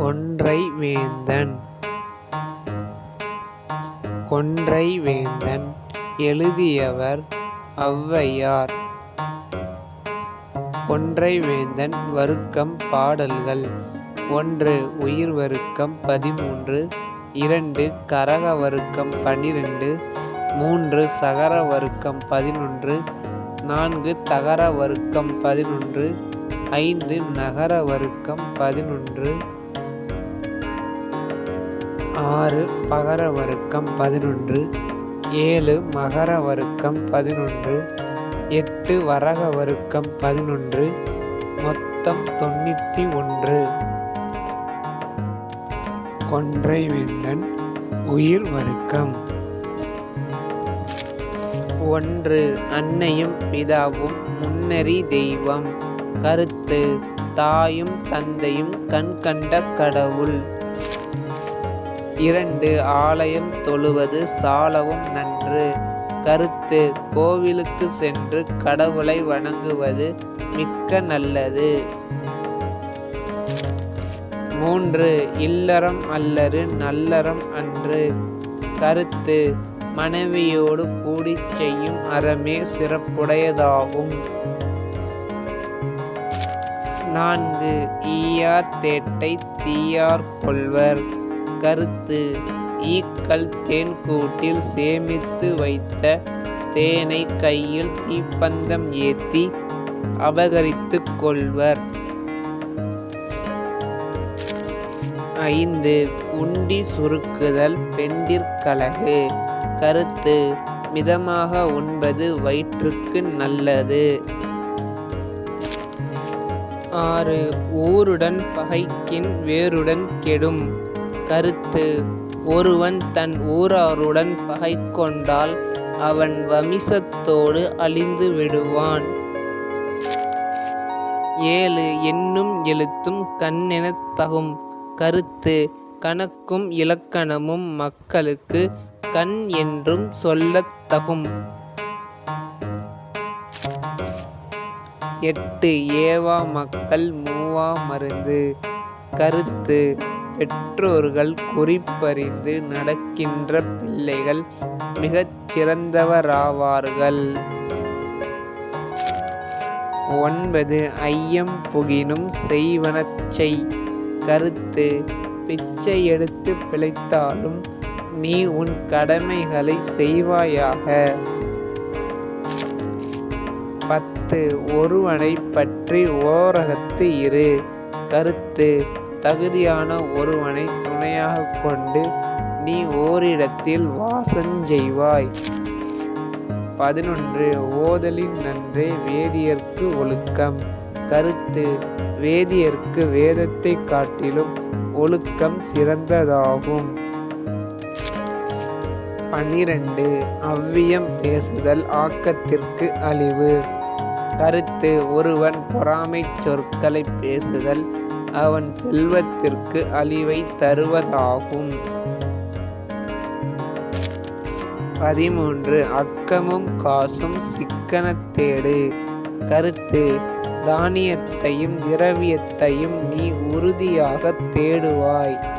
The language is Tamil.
கொன்றை வேந்தன். கொன்றை வேந்தன் எழுதியவர் ஔவையார். கொன்றை வேந்தன் வருக்கம் பாடல்கள் ஒன்று உயிர் வருக்கம் பதிமூன்று இரண்டு கரக வருக்கம் பன்னிரண்டு மூன்று சகர வருக்கம் பதினொன்று நான்கு தகர வருக்கம் பதினொன்று ஐந்து நகர வருக்கம் பதினொன்று ஆறு பகர வருக்கம் பதினொன்று ஏழு மகர வருக்கம் பதினொன்று எட்டு வரக வருக்கம் பதினொன்று மொத்தம் தொண்ணூற்றி ஒன்று. கொன்றை வேந்தன் உயிர் வருக்கம். ஒன்று அன்னையும் பிதாவும் முன்னறி தெய்வம். கருத்து தாயும் தந்தையும் கண் கண்ட கடவுள். இரண்டு ஆலயம் தொழுவது சாலவும் நன்று. கருத்து கோவிலுக்கு சென்று கடவுளை வணங்குவது மிக்க நல்லது. மூன்று இல்லறம் அல்லறு நல்லறம் அன்று. கருத்து மனைவியோடு கூடி செய்யும் அறமே சிறப்புடையதாகும். நான்கு ஈயார் தேட்டை தீயார் கொள்வர். கருத்து ஈக்கள் தேன்கூட்டில் சேமித்து வைத்த தேனை கையில் தீப்பந்தம் ஏத்தி அபகரித்து கொள்வர். ஐந்து. உண்டி சுருக்குதல் பெண்டிற்கலகு கருத்து மிதமாக உண்பது வயிற்றுக்கு நல்லது. ஆறு. ஊருடன் பகைக்கின் வேருடன் கெடும். கருத்து. ஒருவன் தன் ஊராருடன் பகை கொண்டால் அவன் வமிசத்தோடு அழிந்து விடுவான். ஏழு எண்ணும் எழுத்தும் கண்ணெனத் தகும். கருத்து கணக்கும் இலக்கணமும் மக்களுக்கு கண் என்றும் சொல்லத் தகும். எட்டு ஏவா மக்கள் மூவா மருந்து. கருத்து பெற்றோர்கள் குறிப்பறிந்து நடக்கின்ற பிள்ளைகள் மிகச் சிறந்தவராவார்கள். ஒன்பது ஐயம் புகினும் செய்வனச் செய். கருத்து பிச்சை எடுத்து பிழைத்தாலும் நீ உன் கடமைகளை செய்வாயாக. பத்து ஒருவனை பற்றி ஓரகத்து இரு. கருத்து தகுதியான ஒருவனை துணையாக கொண்டு நீ ஓரிடத்தில் வாசஞ்செய்வாய் பதினொன்று ஓதலின் நன்றே வேதியர்க்கு ஒழுக்கம். கருத்து வேதியர்க்கு வேதத்தை காட்டிலும் ஒழுக்கம் சிறந்ததாகும். பனிரெண்டு அவ்வியம் பேசுதல் ஆக்கத்திற்கு அழிவு. கருத்து ஒருவன் பொறாமை சொற்களை பேசுதல் அவன் செல்வத்திற்கு அழிவை தருவதாகும். பதிமூன்று. அக்கமும் காசும் சிக்கனத் தேடு கருத்து தானியத்தையும் திரவியத்தையும் நீ உறுதியாக தேடுவாய்.